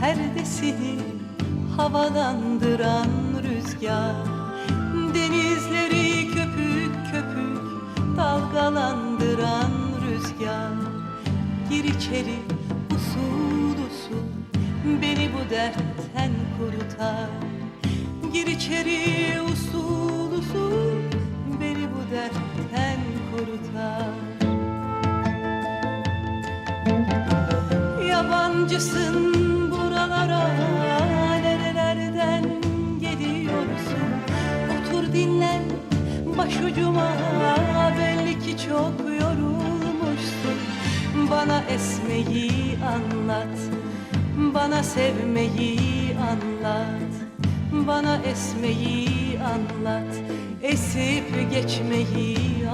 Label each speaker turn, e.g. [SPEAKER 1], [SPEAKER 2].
[SPEAKER 1] Seni havalandıran rüzgar. Denizleri köpük köpük dalgalandıran rüzgar. Gir içeri usul usul Beni bu dertten kurutar Gir içeri usul usul Beni bu dertten kurutar Yabancısın başucuma Belli ki çok yorulmuşsun. Bana esmeyi anlat Bana sevmeyi anlat Bana esmeyi anlat Esip geçmeyi